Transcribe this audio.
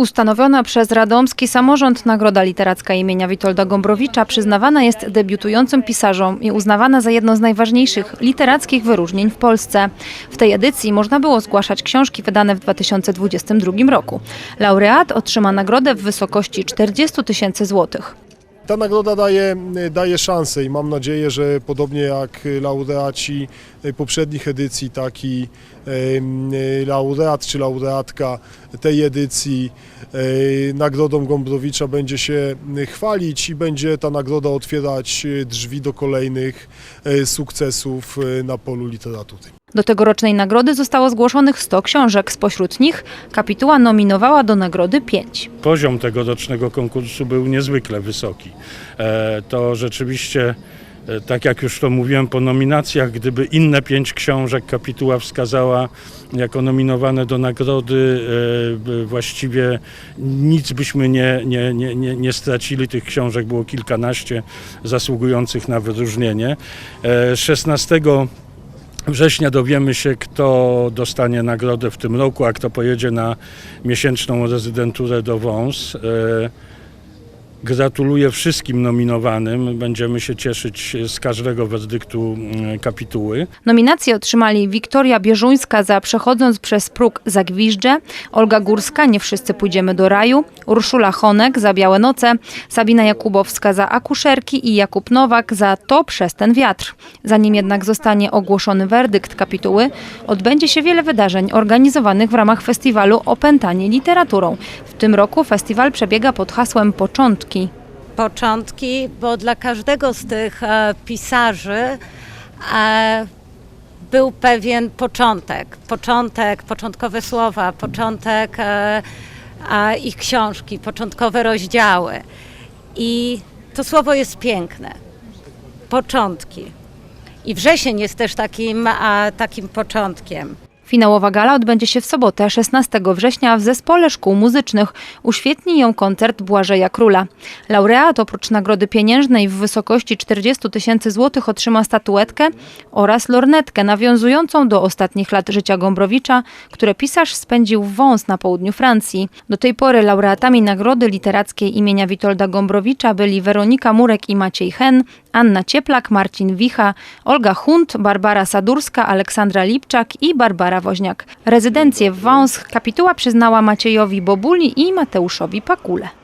Ustanowiona przez radomski samorząd Nagroda Literacka imienia Witolda Gombrowicza przyznawana jest debiutującym pisarzom i uznawana za jedno z najważniejszych literackich wyróżnień w Polsce. W tej edycji można było zgłaszać książki wydane w 2022 roku. Laureat otrzyma nagrodę w wysokości 40 tysięcy złotych. Ta nagroda daje, daje szansę i mam nadzieję, że podobnie jak laureaci poprzednich edycji, tak i em, laureat czy laureatka tej edycji nagrodą Gombrowicza będzie się chwalić i będzie ta nagroda otwierać drzwi do kolejnych sukcesów na polu literatury. Do tegorocznej nagrody zostało zgłoszonych 100 książek. Spośród nich kapituła nominowała do nagrody 5. Poziom tegorocznego konkursu był niezwykle wysoki. E, To rzeczywiście, e, tak jak już to mówiłem po nominacjach, gdyby inne pięć książek kapituła wskazała jako nominowane do nagrody, e, właściwie nic byśmy nie, nie, nie, nie, stracili. Tych książek było kilkanaście zasługujących na wyróżnienie. E, 16 września dowiemy się, kto dostanie nagrodę w tym roku, a kto pojedzie na miesięczną rezydenturę do Wąs. Gratuluję wszystkim nominowanym. Będziemy się cieszyć z każdego werdyktu mm, kapituły. Nominacje otrzymali Wiktoria Bierzuńska za Przechodząc przez próg Zagwiżdże, Olga Górska Nie wszyscy pójdziemy do raju, Urszula Honek za Białe noce, Sabina Jakubowska za Akuszerki i Jakub Nowak za To przez ten wiatr. Zanim jednak zostanie ogłoszony werdykt kapituły, odbędzie się wiele wydarzeń organizowanych w ramach festiwalu Opętanie literaturą. W tym roku festiwal przebiega pod hasłem Początki. Początki, bo dla każdego z tych e, pisarzy e, był pewien początek. Początek, początkowe słowa, początek e, ich książki, początkowe rozdziały. I to słowo jest piękne. Początki. I wrzesień jest też takim, takim początkiem. Finałowa gala odbędzie się w sobotę 16 września w Zespole Szkół Muzycznych. Uświetni ją koncert Błażeja Króla. Laureat oprócz nagrody pieniężnej w wysokości 40 tysięcy złotych otrzyma statuetkę oraz lornetkę nawiązującą do ostatnich lat życia Gombrowicza, które pisarz spędził w Wąs na południu Francji. Do tej pory laureatami nagrody literackiej imienia Witolda Gombrowicza byli Weronika Murek i Maciej Hen, Anna Cieplak, Marcin Wicha, Olga Hunt, Barbara Sadurska, Aleksandra Lipczak i Barbara Woźniak. Rezydencję w Wąs kapituła przyznała Maciejowi Bobuli i Mateuszowi Pakule.